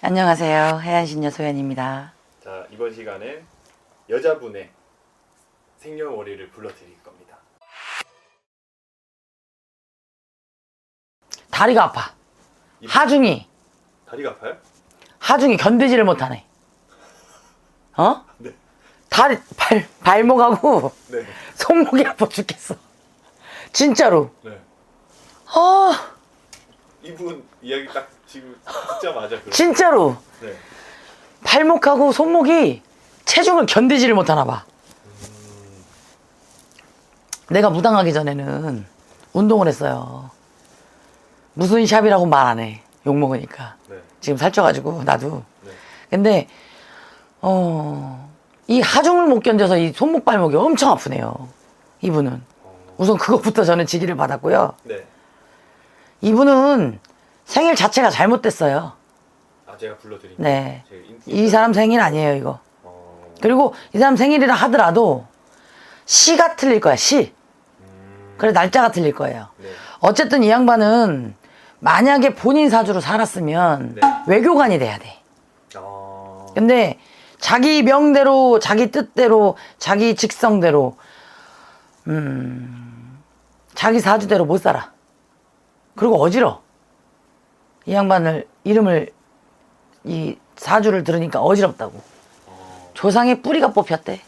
안녕하세요. 해안신녀 소연입니다. 자 이번 시간에 여자분의 생년월일을 불러드릴 겁니다. 다리가 아파. 하중이, 다리가 아파요? 하중이 견디지를 못하네. 어? 네. 다리, 발, 발목하고 네. 손목이 아파 죽겠어. 진짜로. 네. 아, 이분 이야기 딱 지금 듣자마자 그런. 진짜로. 네. 발목하고 손목이 체중을 견디지를 못하나 봐. 내가 무당하기 전에는 운동을 했어요. 무슨 샵이라고 말 안 해. 욕먹으니까. 네. 지금 살쪄가지고, 나도. 네. 근데, 어, 이 하중을 못 견뎌서 이 손목 발목이 엄청 아프네요. 이분은. 어, 우선 그것부터 저는 지기를 받았고요. 네. 이분은 생일 자체가 잘못됐어요. 아 제가 불러드린. 네. 제 인- 이 사람 생일 아니에요, 이거. 어, 그리고 이 사람 생일이라 하더라도 시가 틀릴 거야, 시. 음, 그래, 날짜가 틀릴 거예요. 네. 어쨌든 이 양반은 만약에 본인 사주로 살았으면 네. 외교관이 돼야 돼. 어, 근데 자기 명대로, 자기 뜻대로, 자기 직성대로, 음, 자기 사주대로 못 살아. 그리고 어지러. 이 양반을, 이름을, 이 사주를 들으니까 어지럽다고. 어, 조상의 뿌리가 뽑혔대.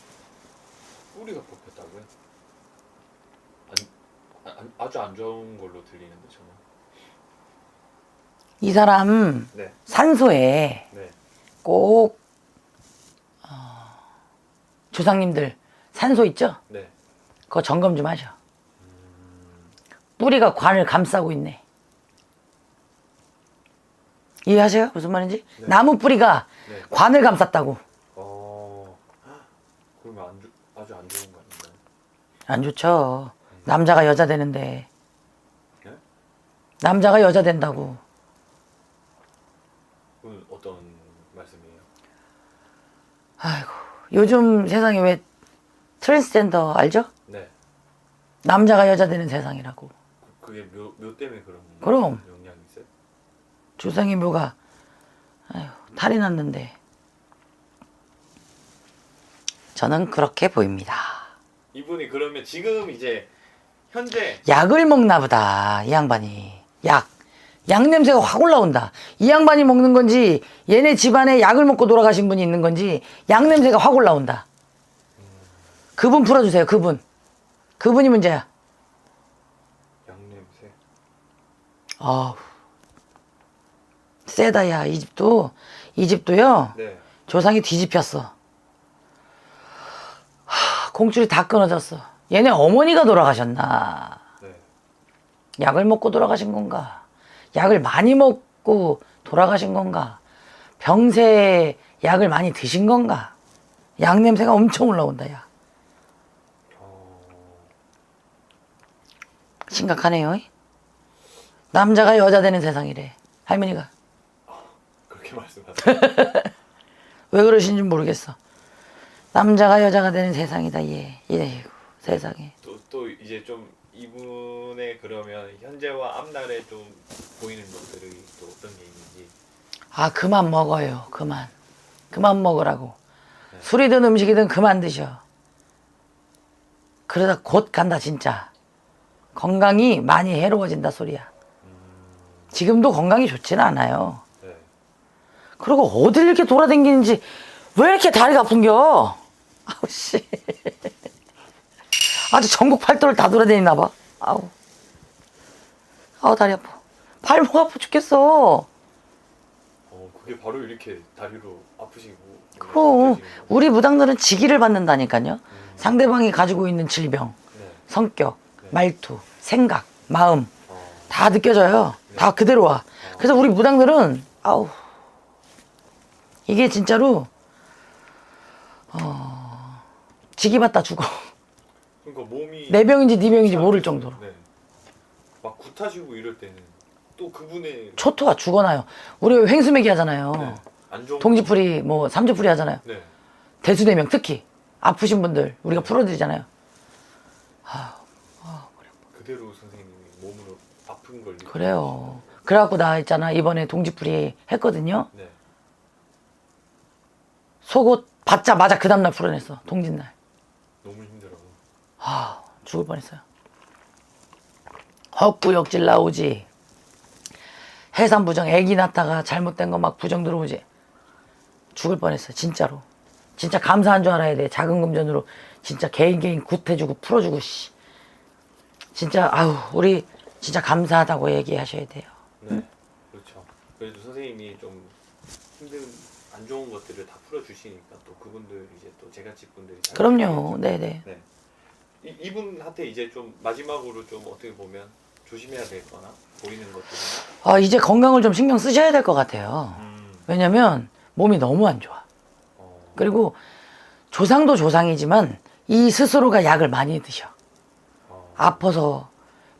뿌리가 뽑혔다고요? 안, 안, 아주 안 좋은 걸로 들리는데 저는. 이 사람 네. 산소에 네. 꼭, 어, 조상님들 산소 있죠? 네. 그거 점검 좀 하셔. 뿌리가 관을 감싸고 있네. 이해하세요? 무슨 말인지? 네. 나무 뿌리가 네. 관을 감쌌다고. 어, 그러면 안, 좋- 아주 안 좋은 거 아닌가요? 안 좋죠. 남자가 여자 되는데. 네? 남자가 여자 된다고. 그건 어떤 말씀이에요? 아이고. 요즘 세상에 왜 트랜스젠더 알죠? 네. 남자가 여자 되는 세상이라고. 그- 그게 묘, 묘 때문에 그런 그럼. 영향이 있어요? 주상의 묘가 아휴, 탈이 났는데. 저는 그렇게 보입니다. 이분이 그러면 지금 이제 현재 약을 먹나 보다 이 양반이 약. 약 냄새가 확 올라온다. 이 양반이 먹는 건지 얘네 집안에 약을 먹고 돌아가신 분이 있는 건지 약 냄새가 확 올라온다. 그분 풀어주세요. 그분. 그분이 문제야. 양냄새 아우 세다 야 이 집도 이 집도요 네. 조상이 뒤집혔어. 하, 공줄이 다 끊어졌어. 얘네 어머니가 돌아가셨나? 네. 약을 먹고 돌아가신 건가? 약을 많이 먹고 돌아가신 건가? 병세 약을 많이 드신 건가? 약 냄새가 엄청 올라온다, 야. 심각하네요. 남자가 여자 되는 세상이래. 할머니가. 그렇게 말씀하세요. 왜 그러신지 모르겠어. 남자가 여자가 되는 세상이다, 얘. 얘, 세상에. 또, 또 이제 좀 이분의 그러면 현재와 앞날에 좀 보이는 것들이 또 어떤 게 있는지 아, 그만 먹어요. 그만. 그만 먹으라고. 술이든 음식이든 그만 드셔. 그러다 곧 간다, 진짜. 건강이 많이 해로워진다, 소리야. 지금도 건강이 좋지는 않아요. 네. 그리고 어딜 이렇게 돌아다니는지 왜 이렇게 다리가 아픈겨? 아우, 씨. 아주 전국 팔도를 다 돌아다니나 봐. 아우. 아우, 다리 아파. 발목 아파 죽겠어. 어, 그게 바로 이렇게 다리로 아프시고 그럼. 우리 무당들은 지기를 받는다니까요. 상대방이 가지고 있는 질병, 네. 성격, 네. 말투, 생각, 마음 어, 다 느껴져요. 다 그대로 와. 그래서 우리 무당들은 아우 이게 진짜로 어 지기 받다 죽어. 그러니까 몸이 내 병인지 네 병인지 모를 정도로. 네. 막 구타시고 이럴 때는 또 그분의 초토화 죽어나요. 우리 왜 횡수매기 하잖아요. 네. 안 좋은 동지풀이 뭐 삼지풀이 하잖아요. 네. 대수대명 특히 아프신 분들 우리가 풀어드리잖아요. 그대로 선생님이 몸으로 아픈 걸 느끼고 그래요. 그래갖고 나 있잖아 이번에 동지풀이 했거든요. 네. 속옷 받자마자 그 다음날 풀어냈어. 동짓날. 너무 힘들어. 아, 죽을 뻔했어요. 헛구역질 나오지. 해산 부정 애기 낳다가 잘못된 거 막 부정 들어오지. 죽을 뻔했어요. 진짜로. 진짜 감사한 줄 알아야 돼. 작은 금전으로 진짜 개인 개인 굿해주고 풀어주고 씨. 진짜 아우 우리 진짜 감사하다고 얘기하셔야 돼요. 네, 그렇죠. 그래도 선생님이 좀 힘든 안 좋은 것들을 다 풀어주시니까 또 그분들 이제 또 제갓집 분들이 잘 그럼요. 네네. 네. 이, 이분한테 이제 좀 마지막으로 좀 어떻게 보면 조심해야 될 거나 보이는 것들은 아 이제 건강을 좀 신경 쓰셔야 될 것 같아요. 음, 왜냐면 몸이 너무 안 좋아. 어, 그리고 조상도 조상이지만 이 스스로가 약을 많이 드셔. 어, 아파서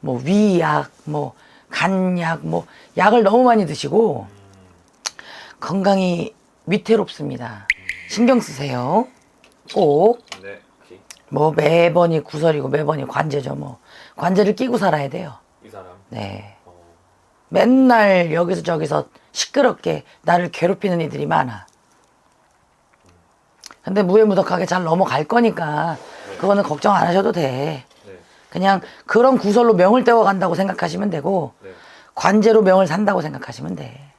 뭐 위약, 뭐 간약, 뭐 약을 너무 많이 드시고 건강이 위태롭습니다. 신경 쓰세요. 꼭. 네, 오케이. 뭐 매번이 구설이고 매번이 관제죠. 뭐 관제를 끼고 살아야 돼요. 이 사람. 네. 어, 맨날 여기서 저기서 시끄럽게 나를 괴롭히는 이들이 많아. 근데 무해무덕하게 잘 넘어갈 거니까 그거는 걱정 안 하셔도 돼. 네, 그냥 그런 구설로 명을 떼어 간다고 생각하시면 되고 네. 관제로 명을 산다고 생각하시면 돼.